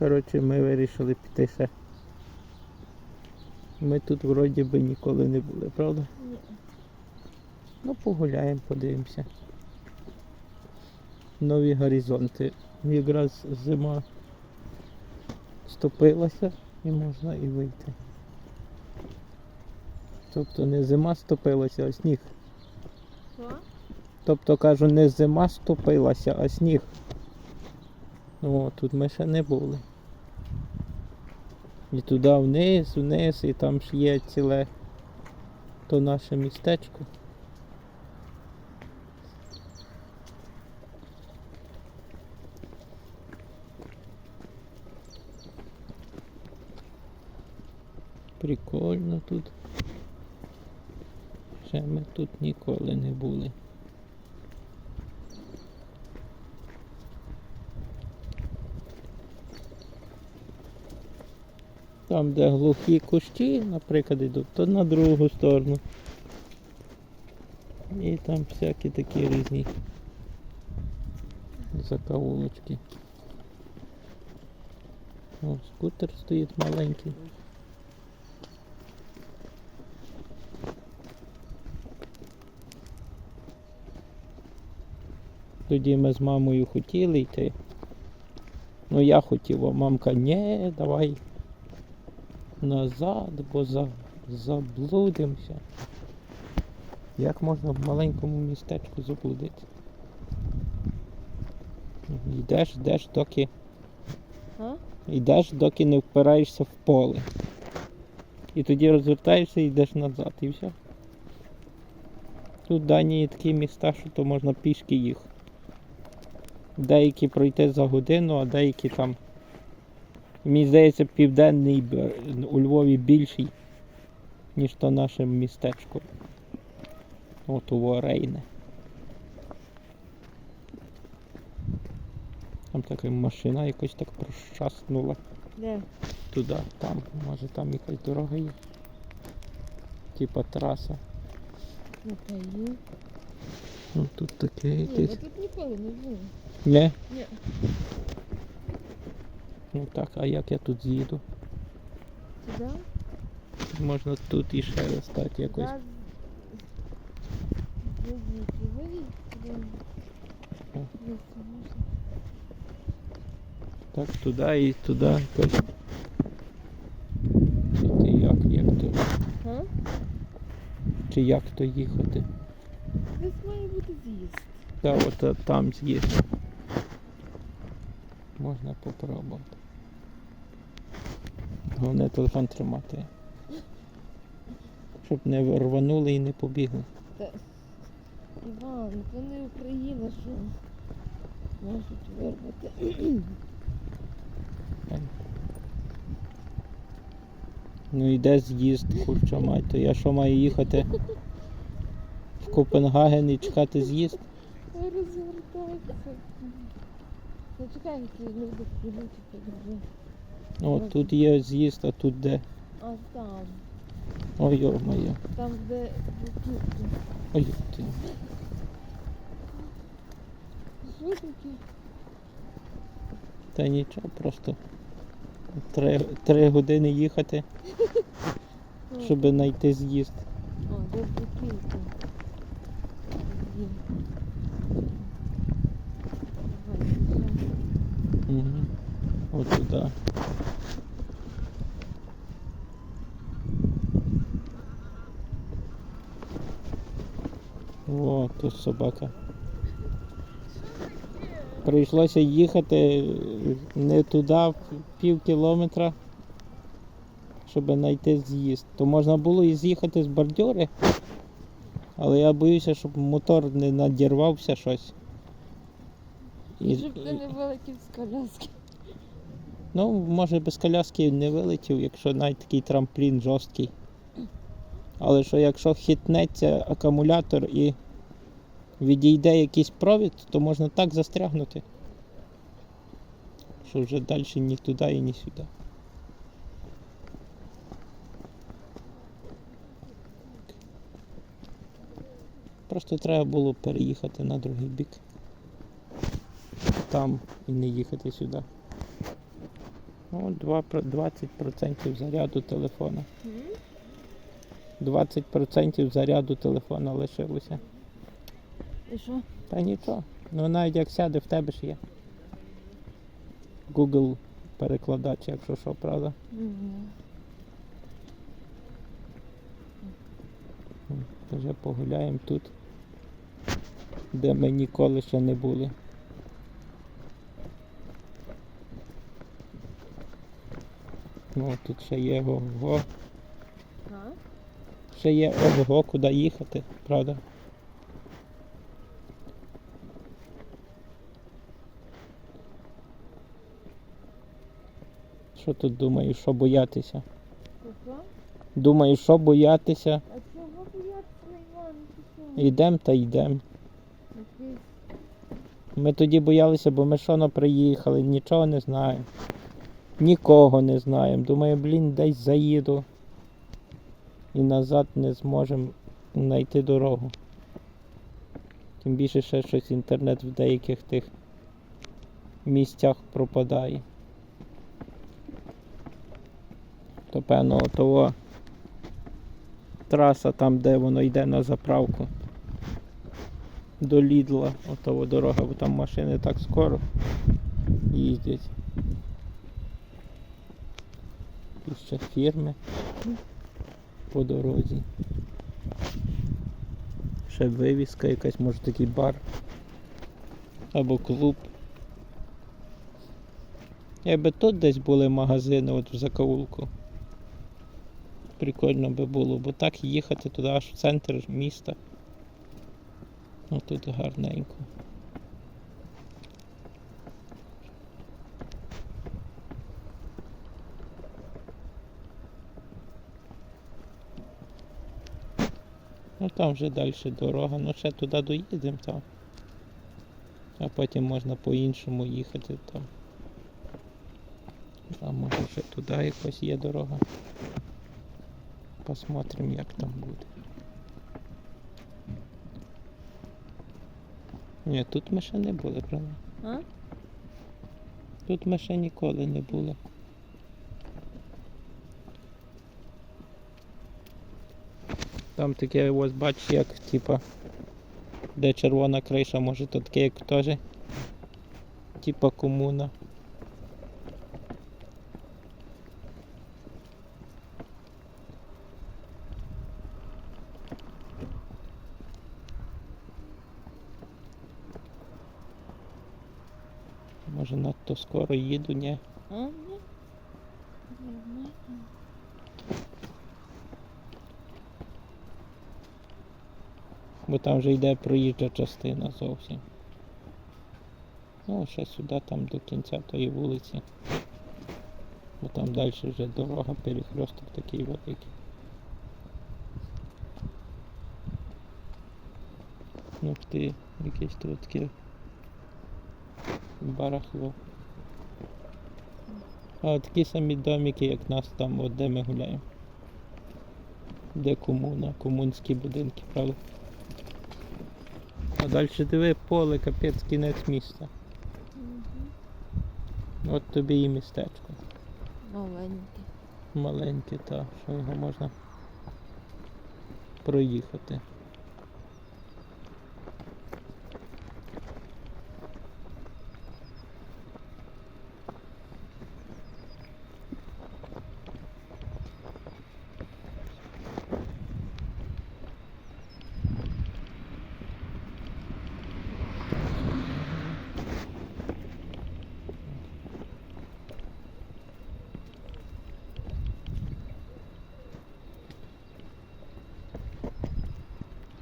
Коротше, ми вирішили піти ще. Ми тут вроді би ніколи не були, правда? Ні. Ну, погуляємо, подивимося. Нові горизонти. Якраз зима стопилася і можна і вийти. Тобто не зима стопилася, а сніг. Що? Тобто кажу, не зима стопилася, а сніг. О, тут ми ще не були. І туди вниз, вниз, і там ж є ціле то наше містечко. Прикольно тут. Ще ми тут ніколи не були. Там, де глухі кущі, наприклад, йдуть, то на другу сторону. І там всякі такі різні закоулочки. О, скутер стоїть маленький. Тоді ми з мамою хотіли йти. Ну я хотів, а мамка, ні, давай назад, бо за, заблудимося. Як можна в маленькому містечку заблудитися? Йдеш, йдеш, доки А? йдеш, доки не впираєшся в поле. І тоді розвертаєшся і йдеш назад і все. Тут в Данії такі міста, що то можна пішки їх. Деякі пройти за годину, а деякі там. Мені здається, південний у Львові більший, ніж то наше містечко. От у Рейне. Там така машина якось так прощаснула Де? туди, там, може там якась дорога є. Типа траса. Окей. Ну тут таке якесь. тут ніколи не було. Не? Ні. Ну так, а як я тут з'їду? Туди? Можна тут і ще стати якось. Так, туди і туди якось. Чи ти як, як то? А? Чи як то їхати? Десь має бути з'їзд. Та от е, там з'їзд. Можна попробувати. Головне телефон тримати. Щоб не рванули і не побігли. Та... Іван, то не Україна, що можуть вирвати. Ну і де з'їзд, курча мать, то я що маю їхати в Копенгаген і чекати з'їзд? Розвертайся. Ну чекай, які люди прийдуть і О, тут є з'їзд, а тут де. А там, Ой, йо-моє. там де бутівки. Ой, ти. Таке? Та нічого, просто три, три години їхати, щоб знайти з'їзд. О, де пішли. Угу. От туди. О, тут собака. Прийшлося їхати не туди, пів кілометра, щоб знайти з'їзд. То можна було і з'їхати з бордюри, але я боюся, щоб мотор не надірвався щось. І- Щоб ти не вилетів з коляски. Ну, може без коляски не вилетів, якщо навіть такий трамплін жорсткий. Але що якщо хитнеться акумулятор і відійде якийсь провід, то можна так застрягнути. Що вже далі ні туди і ні сюди. Просто треба було переїхати на другий бік. Там і не їхати сюди. Ну, два 20% заряду телефона. М? 20% заряду телефона лишилося. І що? Та нічого. Ну навіть як сяде, в тебе ж є. Google перекладач, якщо що, правда. М, Вже погуляємо тут, де ми ніколи ще не були. Ну, тут ще є ого. Ще є ого, куди їхати, правда? Що тут думаєш, що боятися? Що? Думаю, що боятися. А чого боятися, Іван? Йдем та йдем. Ми тоді боялися, бо ми щоно приїхали, нічого не знаємо. Нікого не знаємо. Думаю, блін, десь заїду. І назад не зможемо знайти дорогу. Тим більше ще щось інтернет в деяких тих місцях пропадає. То певно того траса там, де воно йде на заправку до Лідла, отова дорога, бо там машини так скоро їздять. І ще фірми по дорозі. Ще вивіска якась, може такий бар. Або клуб. Якби тут десь були магазини, от в закоулку. Прикольно би було, бо так їхати туди аж в центр міста. Ну тут гарненько. Ну там вже далі дорога, ну ще туди доїдемо там. А потім можна по-іншому їхати там. А може ще туди якось є дорога. Посмотрим як там буде. Ні, тут ми ще не були, правда? А? Тут ми ще ніколи не були. Там таке ось бач, як типа, де червона криша, може то таке як теж. Типа комуна. Може надто скоро їду, ні. А? Ні. Нормально. Бо там вже йде проїжджа частина зовсім. Ну, ще сюди, там до кінця тої вулиці. Бо там далі вже дорога, перехресток такий великий. Ух ти, якесь тут таке барахло. А такі самі домики, як нас там, от де ми гуляємо. Де комуна, комунські будинки, правда? Далі диви поле, капець, кінець міста. Угу. От тобі і містечко. Маленьке. Маленьке, так, що його можна проїхати.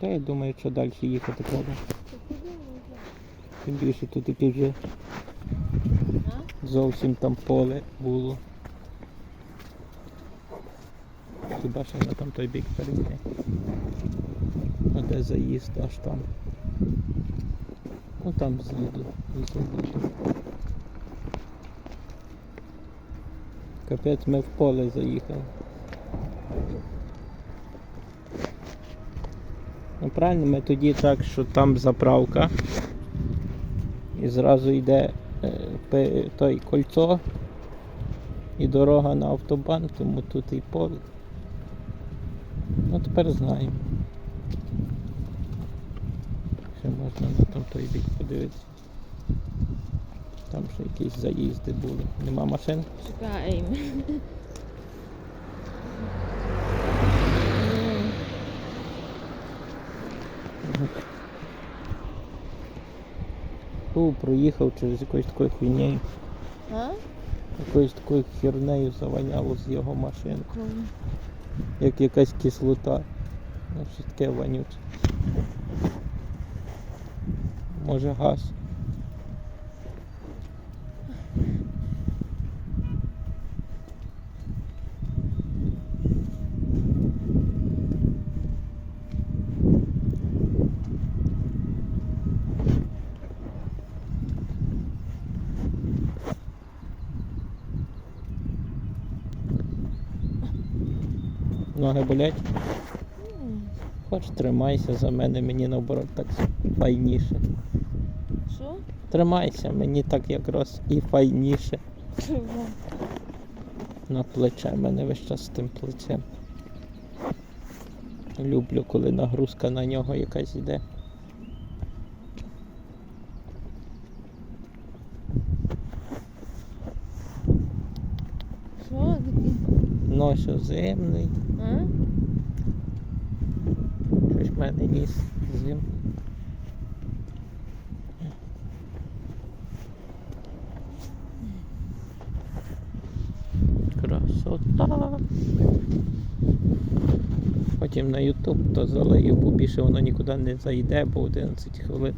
Та я думаю, що далі їхати можна? Тим більше тут таке вже зовсім там поле було. Хіба що на там той бік перейти. А де заїзд аж там. Ну там з'їду. заїду. Капець ми в поле заїхали. Ну правильно, ми тоді так, що там заправка. І зразу йде е, той кольцо І дорога на автобан, тому тут і повід. Ну тепер знаємо. Ще можна на там той бік подивитися. Там ще якісь заїзди були. Нема машин? Шукаємо. Фу, проїхав через якоюсь такою хуйнею. А? Якоюсь такою хернею заваняло з його машини. Як якась кислота. Щось таке вонюче. Може газ. Ноги болять? Хоч тримайся за мене, мені наоборот так файніше. Що? Тримайся, мені так якраз і файніше. Чого? На плече мене весь час з тим плечем. Люблю, коли нагрузка на нього якась йде. Що таке? Нось мене ніс зим. Красота. Потім на YouTube то залию, бо більше воно нікуди не зайде, бо 11 хвилин.